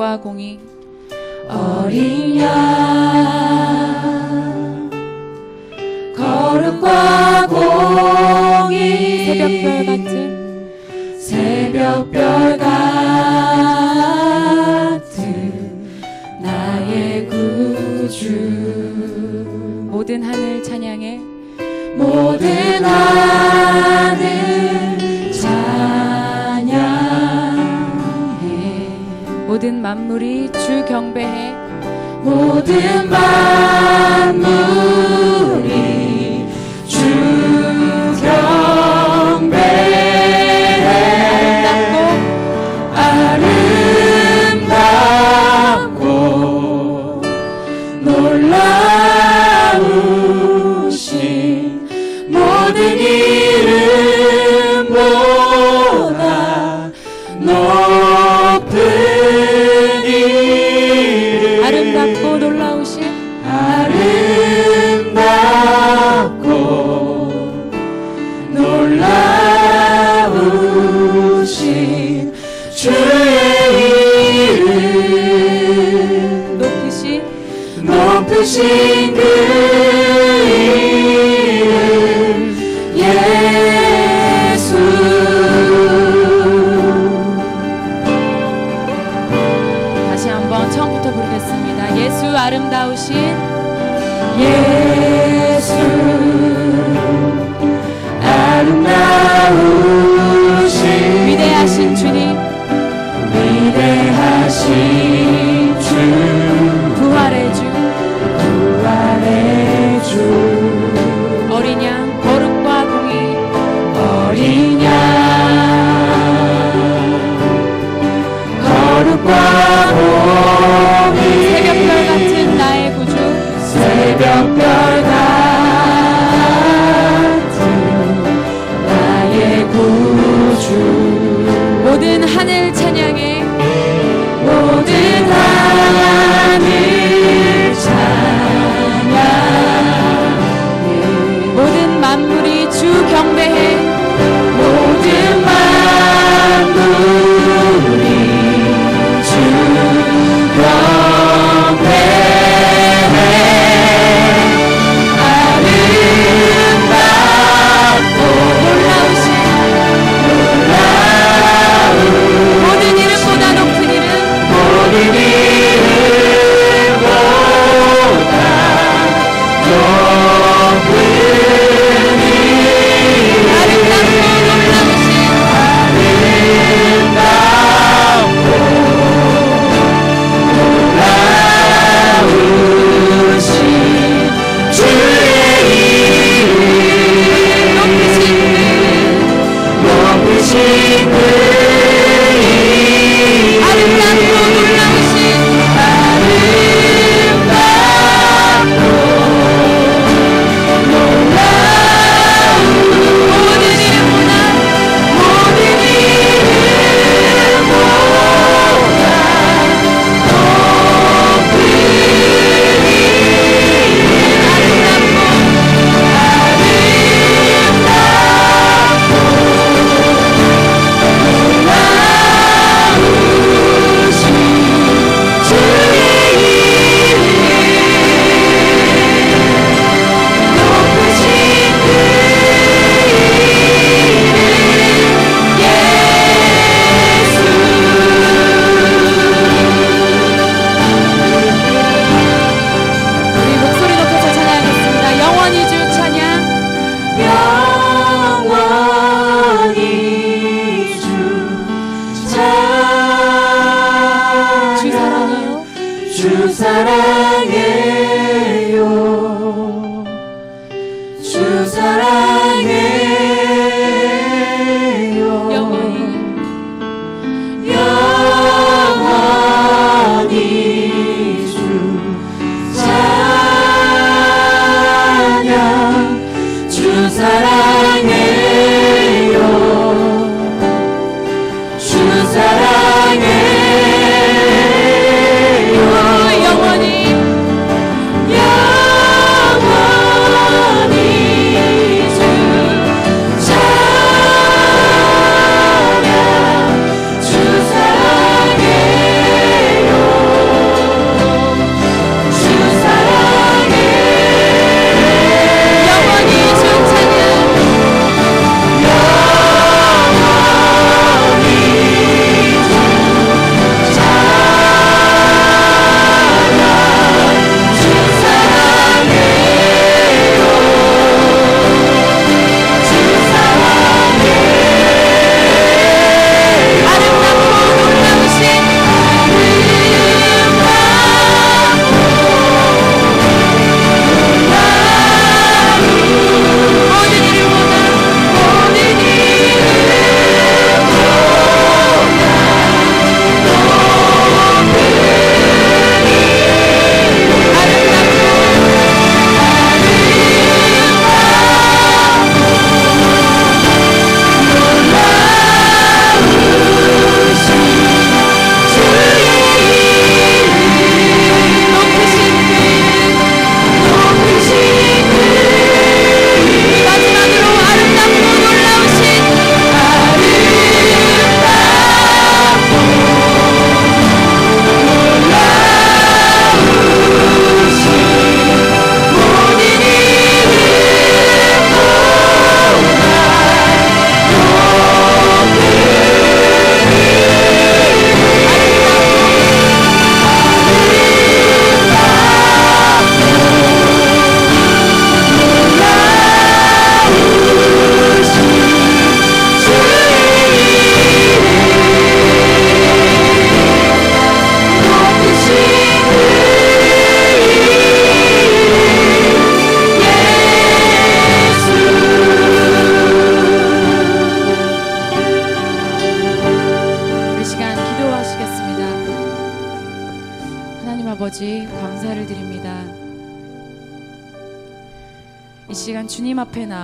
의와 공이 어린 양 거룩과 공이 새벽별 같은 새벽별 같은 나의 구주. 모든 하늘 찬양해 모든 하늘 모든 만물이 주 경배해. 모든 만물이 Yeah. God.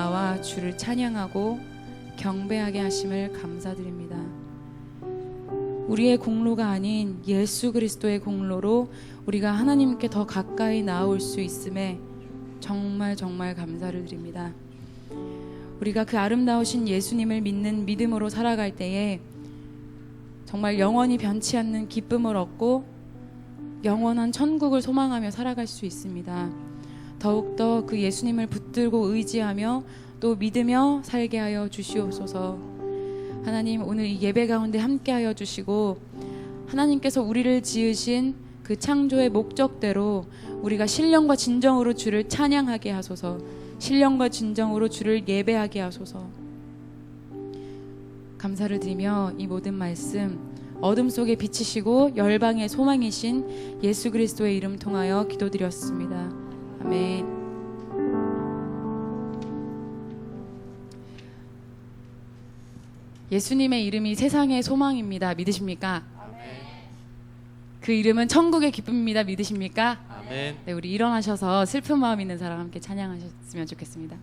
나와 주를 찬양하고 경배하게 하심을 감사드립니다. 우리의 공로가 아닌 예수 그리스도의 공로로 우리가 하나님께 더 가까이 나아올 수 있음에 정말 정말 감사를 드립니다. 우리가 그 아름다우신 예수님을 믿는 믿음으로 살아갈 때에 정말 영원히 변치 않는 기쁨을 얻고 영원한 천국을 소망하며 살아갈 수 있습니다. 더욱더 그 예수님을 붙들고 의지하며 또 믿으며 살게 하여 주시옵소서. 하나님 오늘 이 예배 가운데 함께 하여 주시고 하나님께서 우리를 지으신 그 창조의 목적대로 우리가 신령과 진정으로 주를 찬양하게 하소서. 신령과 진정으로 주를 예배하게 하소서. 감사를 드리며 이 모든 말씀 어둠 속에 비치시고 열방의 소망이신 예수 그리스도의 이름 통하여 기도드렸습니다. 아멘. 예수님의 이름이 세상의 소망입니다. 믿으십니까? 그 이름은 천국의 기쁨입니다. 믿으십니까? 아멘. 네, 우리 일어나셔서 슬픈 마음 있는 사람 함께 찬양하셨으면 좋겠습니다.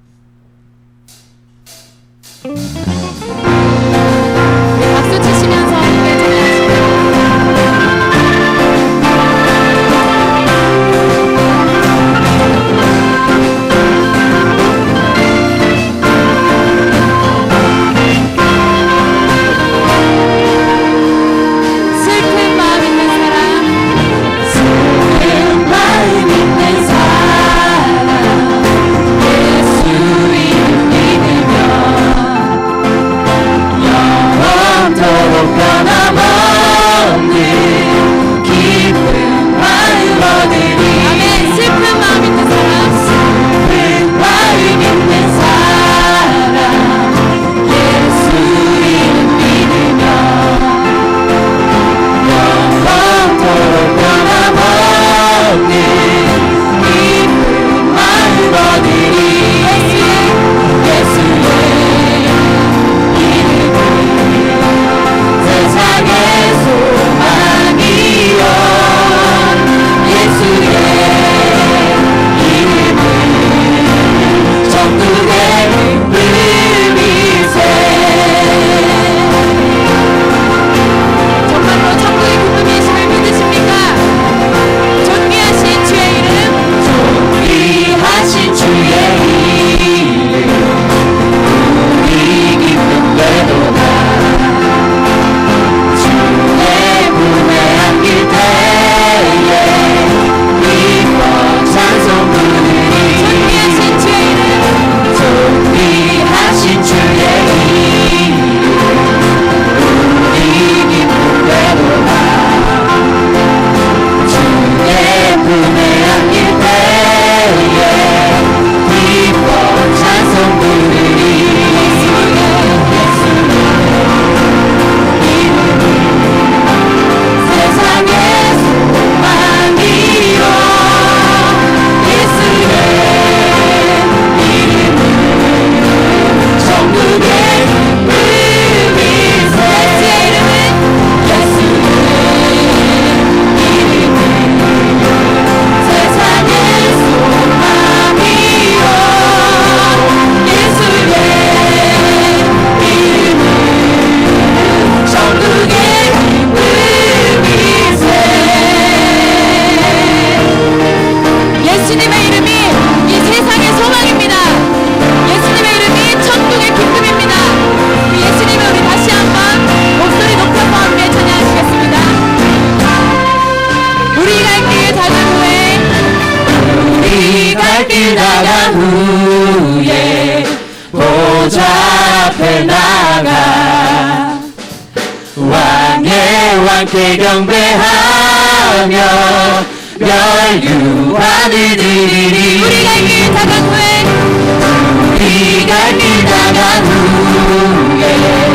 보좌 앞에 나가. 왕의 왕께 경배하며 멸류관을 드리리 우리 갈길 다간 후에? 우리 갈길 나간 후에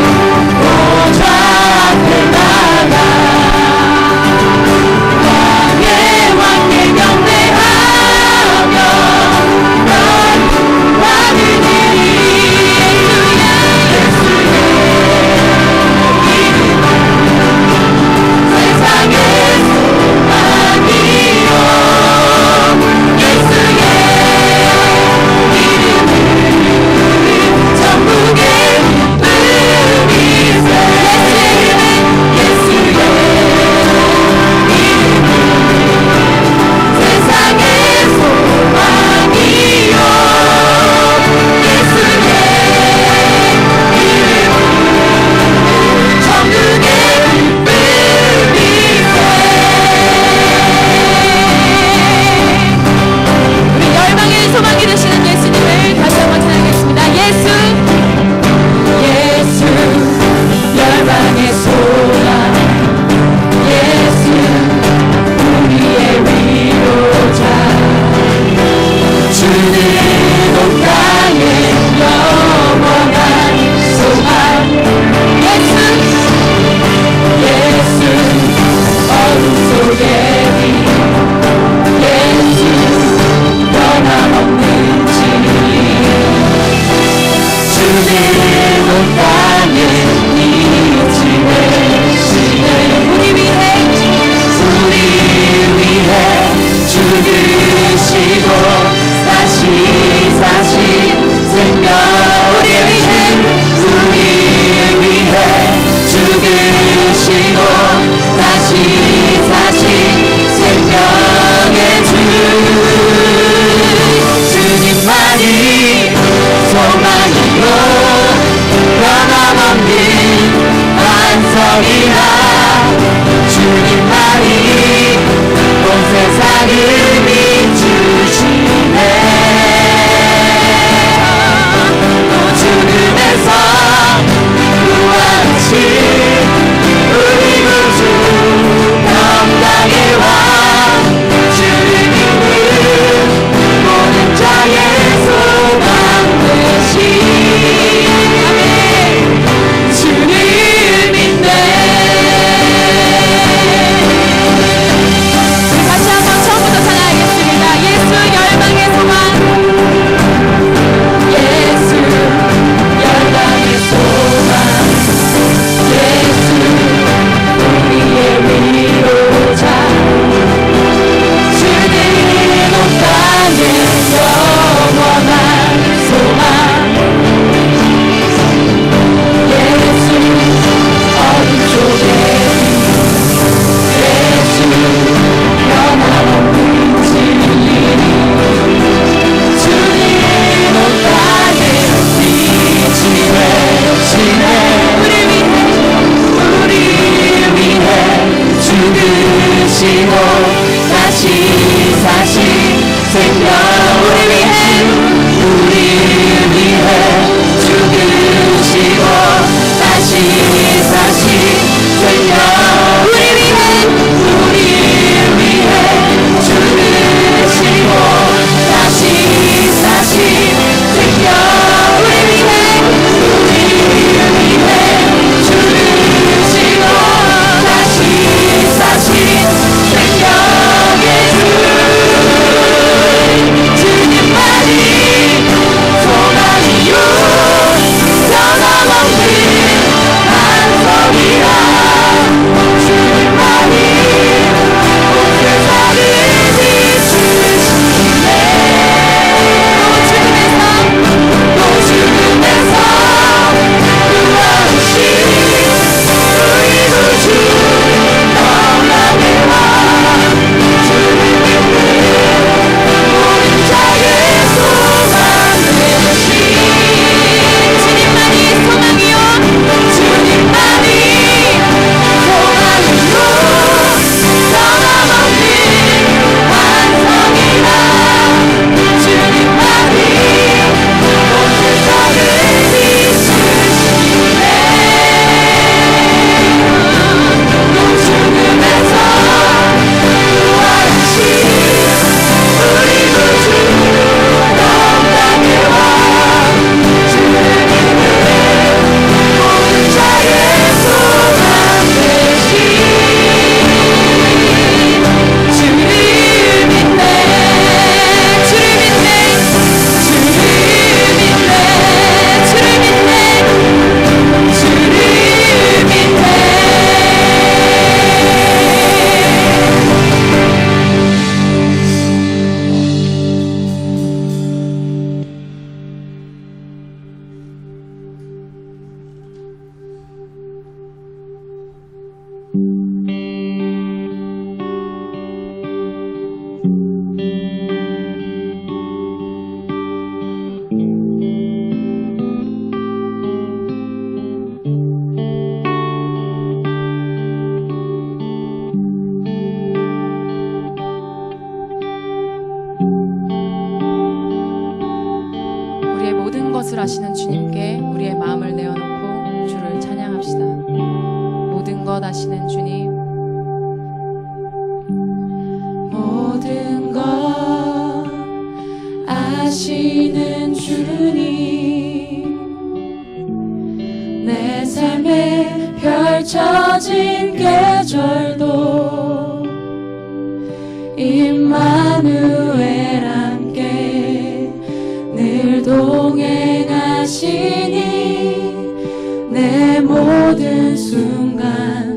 모든 순간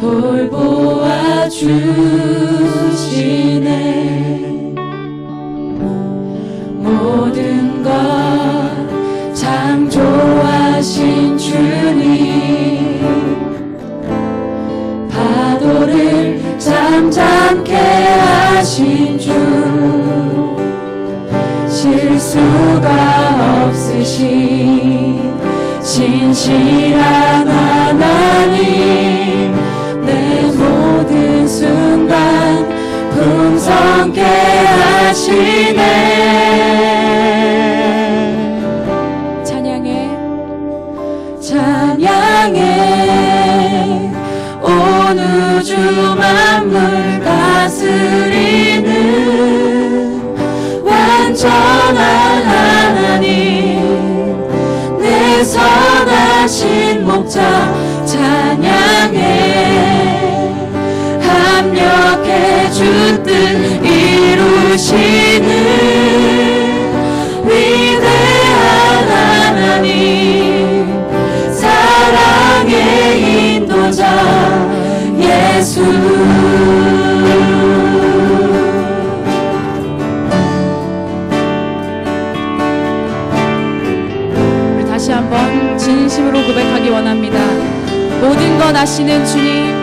돌보아 주시네. 모든 것 창조하신 주님. 파도를 잠잠케 하신 주. 실수가 없으신 신실한 하나님 내 모든 순간 풍성케 하시네. 찬양해. 찬양해. 온 우주 만물 다스리는 완전 하신 목자 찬양해. 합력해 주뜻 이루시는 진심으로 고백하기 원합니다. 모든 것 아시는 주님.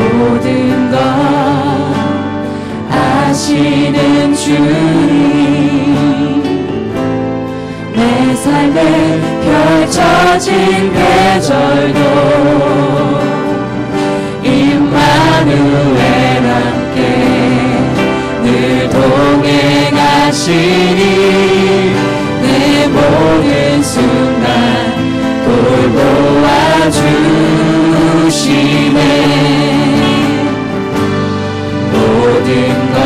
모든 것 아시는 주님. 내 삶에 펼쳐진 계절도 임마누엘 함께 늘 동행하시니 순간 돌보아 주시네 모든 것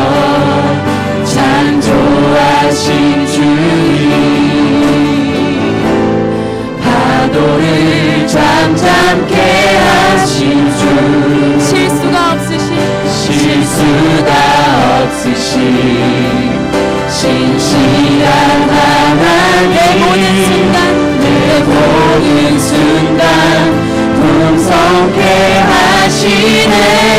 창조하신 주님. 파도를 잠잠케 하신 주. 실수가 없으신 실수가 없으신 신실한 하나님 내 모든 순간 내 모든 순간 풍성케 하시네.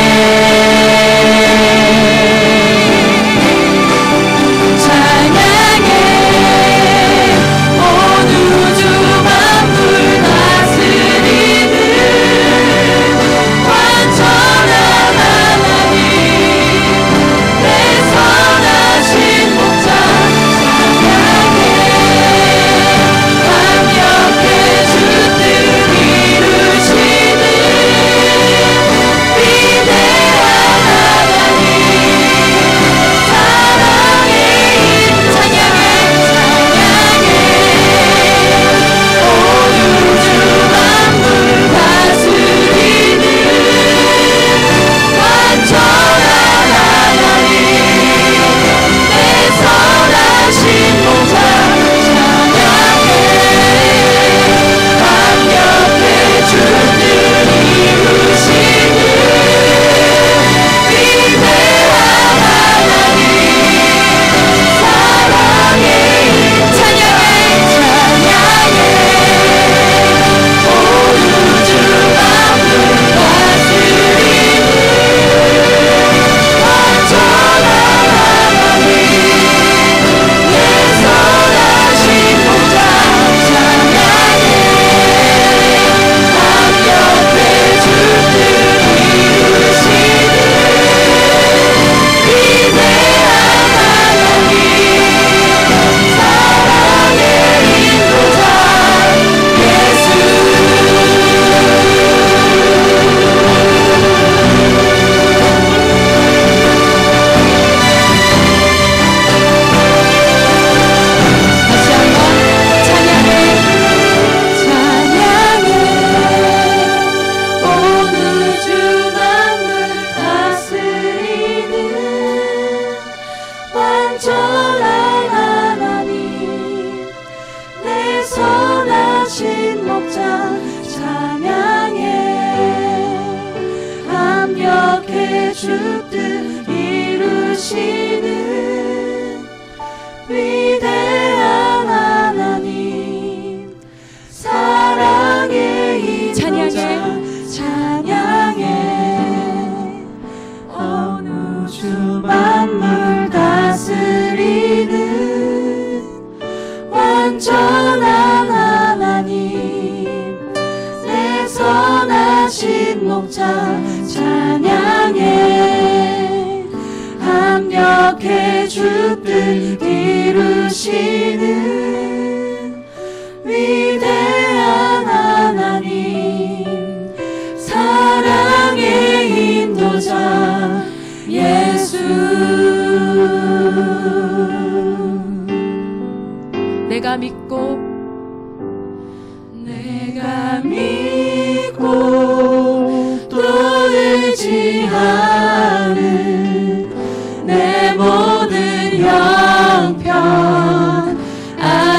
she.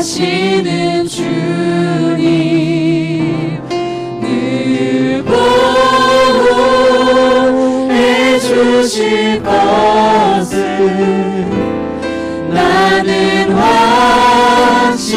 하시는 주님 늘 보호해 주실 것을 나는 확실히